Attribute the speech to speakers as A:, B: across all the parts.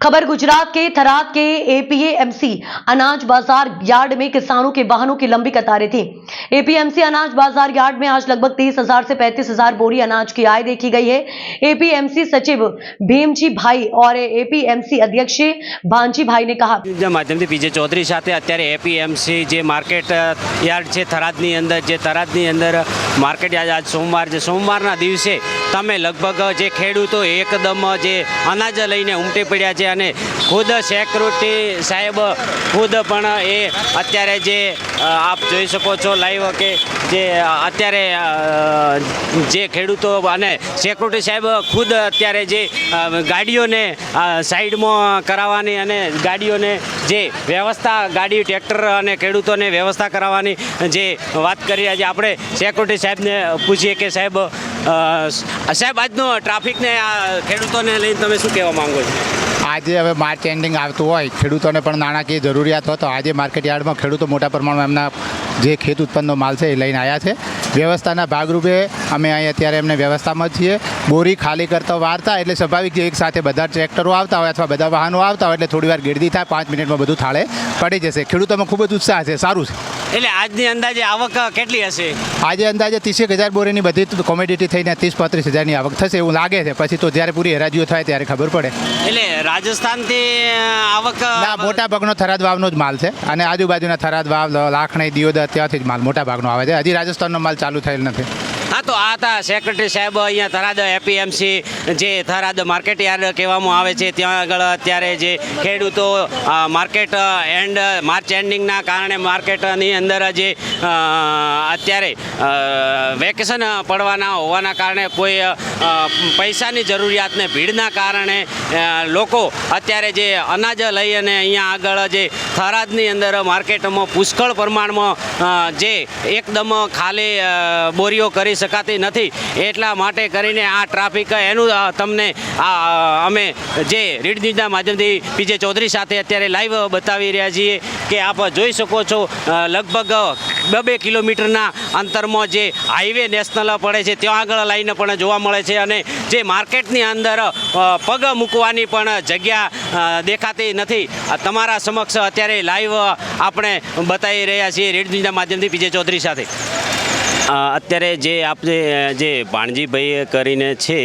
A: खबर गुजरात के थराद के एपीएमसी अनाज बाजार यार्ड में किसानों के वाहनों की लंबी कतारें थी एपीएमसी अनाज बाजार यार्ड में आज लगभग तीस हजार से पैंतीस हजार बोरी अनाज की आय देखी गई है एपीएमसी सचिव भीमजी भाई और एपीएमसी अध्यक्ष भांजी भाई ने कहा
B: જે માધ્યમથી પીજે ચૌધરી સાથે અત્યારે એપીએમસી જે માર્કેટ અ, યાર્ડ છે થરાદની અંદર જે થરાદની અંદર માર્કેટ યાર્ડ આજ સોમવાર છે સોમવારના દિવસે તમે લગભગ જે ખેડૂતો એકદમ જે અનાજ લઈને ઉમટી પડ્યા છે અને ખુદ સેક્યુરિટી સાહેબ ખુદ પણ એ અત્યારે જે આપ જોઈ શકો છો લાઈવ કે જે અત્યારે જે ખેડૂતો અને સેક્યુરિટી સાહેબ ખુદ અત્યારે જે ગાડીઓને સાઈડમાં કરાવવાની અને ગાડીઓને જે વ્યવસ્થા, ગાડી, ટ્રેક્ટર અને ખેડૂતોને વ્યવસ્થા કરાવવાની જે વાત કરી છે આપણે સેક્યુરિટી સાહેબને પૂછીએ કે સાહેબ સાહેબ, આજનો ટ્રાફિકને આ ખેડૂતોને લઈને તમે શું કહેવા માંગો છો?
C: આજે હવે માર્ચ એન્ડિંગ આવતું હોય, ખેડૂતોને પણ નાણાકીય જરૂરિયાત હોય, તો આજે માર્કેટ યાર્ડમાં ખેડૂતો મોટા પ્રમાણમાં એમના જે ખેત ઉત્પન્નનો માલ છે એ લઈને આવ્યા છે. વ્યવસ્થાના ભાગરૂપે અમે અહીં અત્યારે એમને વ્યવસ્થામાં છીએ. બોરી ખાલી કરતા વારતા એટલે સ્વાભાવિક એક સાથે બધા ટ્રેક્ટરો આવતા હોય અથવા બધા વાહનો આવતા હોય એટલે થોડી વાર ગીરદી થાય, પાંચ મિનિટમાં બધું થાળે પડી જશે. ખેડૂતોમાં ખૂબ જ ઉત્સાહ છે, સારું છે.
B: એટલે આજની અંદાજે આવક કેટલી હશે?
C: આજે અંદાજે ત્રીસેક હજાર બોરીની બધી કોમોડિટી થઈને ત્રીસ પાંત્રીસ હજારની આવક થશે એવું લાગે છે. પછી તો જ્યારે પૂરી હરાજીઓ થાય ત્યારે ખબર પડે.
B: એટલે રાજસ્થાનથી આવક
C: ના મોટા ભાગનો થરાદ વાવનો જ માલ છે. અને આજુબાજુના થરાદ વાવ લાખણી દિયોદર ત્યાંથી જ માલ મોટા ભાગનો આવે છે. હજી રાજસ્થાનનો માલ ચાલુ થયેલ નથી.
B: હા તો આ હતા સેક્રેટરી સાહેબ અહીંયા થરાદ એપીએમસી જે થરાદ માર્કેટ યાર્ડ કહેવામાં આવે છે, ત્યાં આગળ અત્યારે જે ખેડૂતો માર્કેટ એન્ડ માર્ચ એન્ડિંગના કારણે માર્કેટની અંદર જે અત્યારે વેકેશન પડવાના હોવાના કારણે કોઈ પૈસાની જરૂરિયાતને ભીડના કારણે લોકો અત્યારે જે અનાજ લઈ અને અહીંયા આગળ જે થરાદની અંદર માર્કેટમાં પુષ્કળ પ્રમાણમાં જે એકદમ ખાલી બોરીઓ કરી શકાતી નથી. એટલા માટે કરીને આ ટ્રાફિક એનું તમને આ અમે જે રીડ ન્યૂઝના માધ્યમથી પીજે ચૌધરી સાથે અત્યારે લાઈવ બતાવી રહ્યા છીએ કે આપ જોઈ શકો છો લગભગ બે કિલોમીટરના અંતરમાં જે હાઈવે નેશનલ પડે છે, ત્યાં આગળ લાઈને પણ જોવા મળે છે અને જે માર્કેટની અંદર પગ મૂકવાની પણ જગ્યા દેખાતી નથી. તમારા સમક્ષ અત્યારે લાઈવ આપણે બતાવી રહ્યા છીએ રેડ ન્યૂઝના માધ્યમથી પીજે ચૌધરી સાથે. અત્યારે જે આપણે જે ભાણજીભાઈ કરીને છે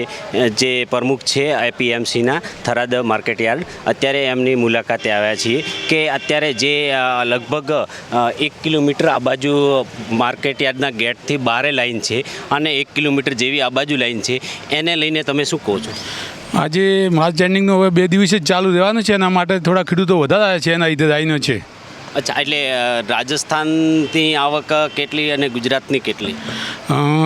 B: જે પ્રમુખ છે એપીએમસીના થરાદ માર્કેટ યાર્ડ અત્યારે એમની મુલાકાતે આવ્યા છીએ કે અત્યારે જે લગભગ એક કિલોમીટર આ બાજુ માર્કેટ યાર્ડના ગેટથી બારે લાઈન છે અને એક કિલોમીટર જેવી આ બાજુ લાઈન છે, એને લઈને તમે શું કહો છો?
D: આજે માર્ચ એન્ડિંગનો હવે બે દિવસે જ ચાલુ રહેવાનું છે, એના માટે થોડા ખેડૂતો વધારે છે, એના લીધે આવીને છે.
B: અચ્છા એટલે રાજસ્થાનની આવક કેટલી અને ગુજરાતની કેટલી?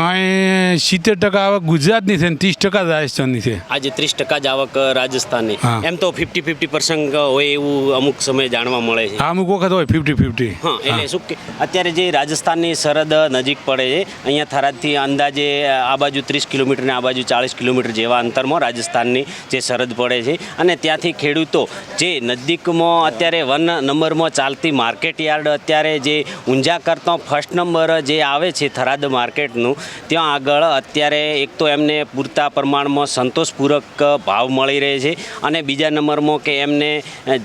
D: અહીં સિત્તેર ટકા આવક ગુજરાતની છે ને ત્રીસ ટકા રાજસ્થાનની છે.
B: આજે ત્રીસ ટકા જ આવક રાજસ્થાનની. એમ તો ફિફ્ટી ફિફ્ટી પર્સન્ટ હોય એવું અમુક સમયે જાણવા મળે છે.
D: અમુક વખત હોય ફિફ્ટી ફિફ્ટી
B: હા એટલે શું કે અત્યારે જે રાજસ્થાનની સરહદ નજીક પડે છે અહીંયા થરાદથી અંદાજે આ બાજુ ત્રીસ કિલોમીટર ને આ બાજુ ચાળીસ કિલોમીટર જેવા અંતરમાં રાજસ્થાનની જે સરહદ પડે છે. અને ત્યાંથી ખેડૂતો જે નજીકમાં અત્યારે વન નંબરમાં ચાલતી માર્કેટ યાર્ડ અત્યારે જે ઊંઝા કરતો ફર્સ્ટ નંબર જે આવે છે થરાદ માર્કેટનું ત્યાં આગળ અત્યારે એક તો એમને પૂરતા પ્રમાણમાં સંતોષપૂર્વક ભાવ મળી રહે છે અને બીજા નંબરમાં કે એમને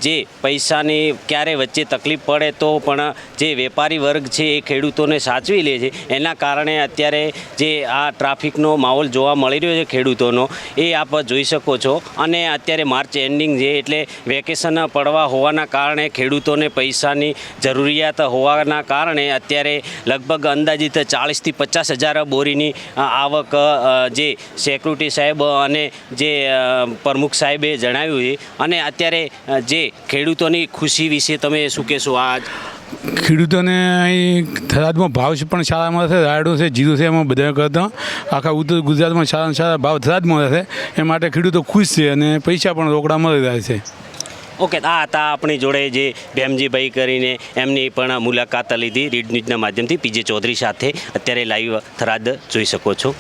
B: જે પૈસાની ક્યારે વચ્ચે તકલીફ પડે તો પણ જે વેપારી વર્ગ છે એ ખેડૂતોને સાચવી લે છે. એના કારણે અત્યારે જે આ ટ્રાફિકનો માહોલ જોવા મળી રહ્યો છે ખેડૂતોનો, એ આપ જોઈ શકો છો. અને અત્યારે માર્ચ એન્ડિંગ છે એટલે વેકેશન પડવા હોવાના કારણે ખેડૂતોને પૈસાની જરૂરિયાત હોવાના કારણે અત્યારે લગભગ અંદાજિત ચાળીસથી પચાસ હજાર બોરીની આવક જે સેક્યુરિટી સાહેબ અને જે પ્રમુખ સાહેબે જણાવ્યું છે. અને અત્યારે જે ખેડૂતોની ખુશી વિશે તમે શું કહેશો આ
D: ખેડૂતોને અહીં થરાદમાં ભાવ છે, પણ સારા મળે છે છે, જીરું છે, એમાં બધા કરતાં. આખા ઉત્તર ગુજરાતમાં સારા સારા ભાવ થરાદમાં મળે છે. એ માટે ખેડૂતો ખુશ છે અને પૈસા પણ રોકડા મળી રહ્યા છે.
B: ઓકે, આ હતા આપણી જોડે જે ભેમજીભાઈ કરીને એમની પણ મુલાકાત લીધી રીડ ન્યૂઝના માધ્યમથી. પીજે ચૌધરી સાથે અત્યારે લાઈવ થરાદ જોઈ શકો છો.